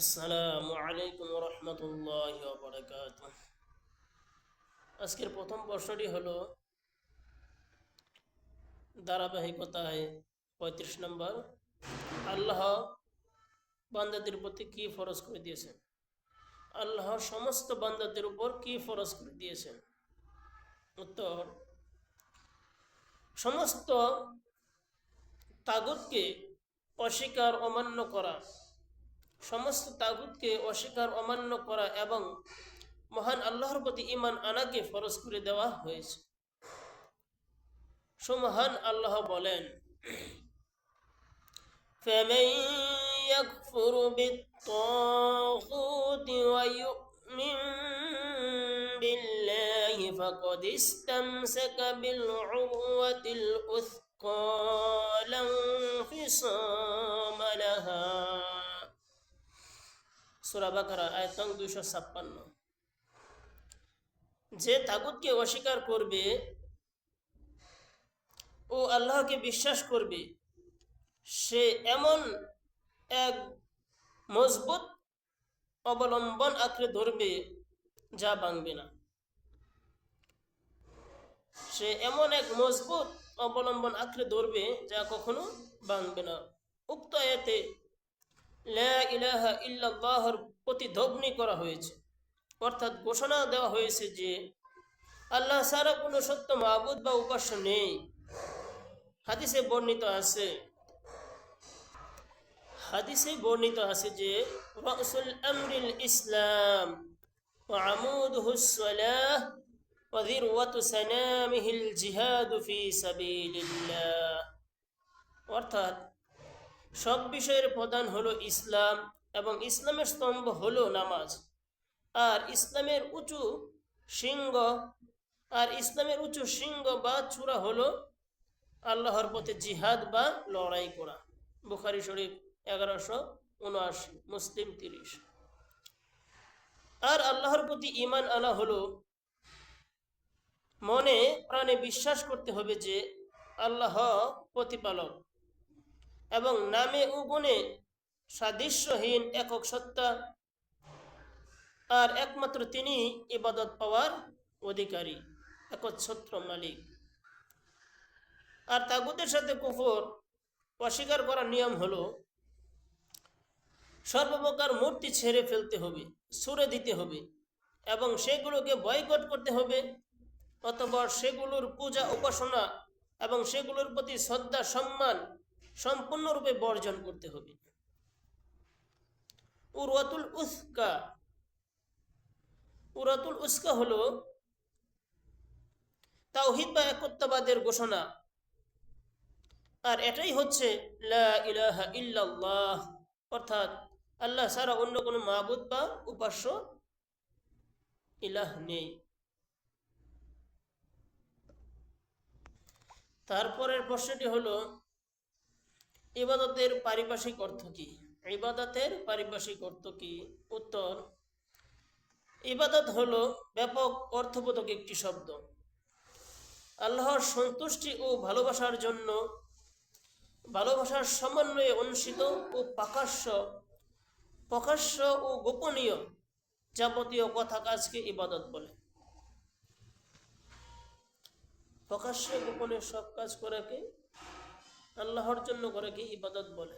আসসালামু আলাইকুম রহমতুল্লাহ বরকাত আজকের প্রথম প্রশ্নটি হলো, ধারাবাহিকতায় পঁয়ত্রিশ নম্বর, আল্লাহ বান্দাদের প্রতি কি ফরজ করে দিয়েছেন? আল্লাহ সমস্ত বান্দাদের উপর কি ফরজ করে দিয়েছেন? উত্তর, সমস্ত তাগুতকে অস্বীকার, অমান্য করা সমস্ত তাগুতকে অস্বীকার অমান্য করা এবং মহান আল্লাহর প্রতি ইমান আনাকে ফরজ করে দেওয়া হয়েছে সুমহান আল্লাহ বলেন فمن يكفر بالطاغوت ويؤمن بالله فقد استمسك بالعروة الأثقى لا انفصام لها আয়তং যে তাগুতকে অস্বীকার করবে ও আল্লাহকে বিশ্বাস করবে, সে এমন এক মজবুত অবলম্বন আঁকড়ে ধরবে যা ভাঙবে না। সে এমন এক মজবুত অবলম্বন আঁকড়ে ধরবে যা কখনো ভাঙবে না। উক্ত লা ইলাহা ইল্লাল্লাহর প্রতিধ্বনি করা হয়েছে অর্থাৎ ঘোষণা দেওয়া হয়েছে যে আল্লাহ ছাড়া কোনো সত্য মাহবুদ বা উপাস্য নেই হাদিসে বর্ণিত আছে হাদিসে বর্ণিত আছে যে রাসুল আমরিল ইসলাম وعموده الصلاة وذروة سنامه الجهاد في سبيل الله অর্থাৎ সব বিষয়ের প্রধান হলো ইসলাম এবং ইসলামের স্তম্ভ হলো নামাজ। আর ইসলামের উঁচু সিংহ, আর ইসলামের উঁচু সিংহ বা চূড়া হলো আল্লাহর পথে জিহাদ বা লড়াই করা। বুখারি শরীফ এগারোশো উনআশি, মুসলিম তিরিশ। আর আল্লাহর প্রতি ইমান আনা হলো মনে প্রাণে বিশ্বাস করতে হবে যে আল্লাহ প্রতিপালক। এবং নামে ও গুণে সাদৃশ্যহীন একক সত্তা। আর একমাত্র তিনি ইবাদত পাওয়ার অধিকারী একচ্ছত্র মালিক। আর তাগুদের সাথে কুফর অস্বীকার করার নিয়ম হলো, সর্বপ্রকার মূর্তি ছেড়ে ফেলতে হবে সুরে দিতে হবে এবং সেগুলোকে বয়কট করতে হবে অথবা সেগুলোর পূজা উপাসনা এবং সেগুলোর প্রতি শ্রদ্ধা, সম্মান সম্পূর্ণরূপে বর্জন করতে হবে। উরওয়াতুল উস্কা উরাতুল উস্কা হলো তাওহিদ বা একত্ববাদের ঘোষণা। আর এটাই হচ্ছে লা ইলাহা ইল্লাল্লাহ, অর্থাৎ আল্লাহ ছাড়া অন্য কোনো মাহবুদ বা উপাস্য ইলাহ নেই। তারপরের প্রশ্নটি হলো ইবাদতের পারিপার্শ্বিক অর্থ কি? ইবাদতের পারিপার্শ্বিক অর্থ কি? উত্তর, ইবাদত হলো ব্যাপক অর্থবোধক একটি শব্দ। আল্লাহর সন্তুষ্টি ও ভালোবাসার জন্য ভালোবাসার সমন্বয়ে অনুষ্ঠিত ও প্রকাশ্য প্রকাশ্য ও গোপনীয় যাবতীয় কথা কাজকে ইবাদত বলে। প্রকাশ্য গোপনে সব কাজ করাকে আল্লাহর জন্য করে কি ইবাদত বলে?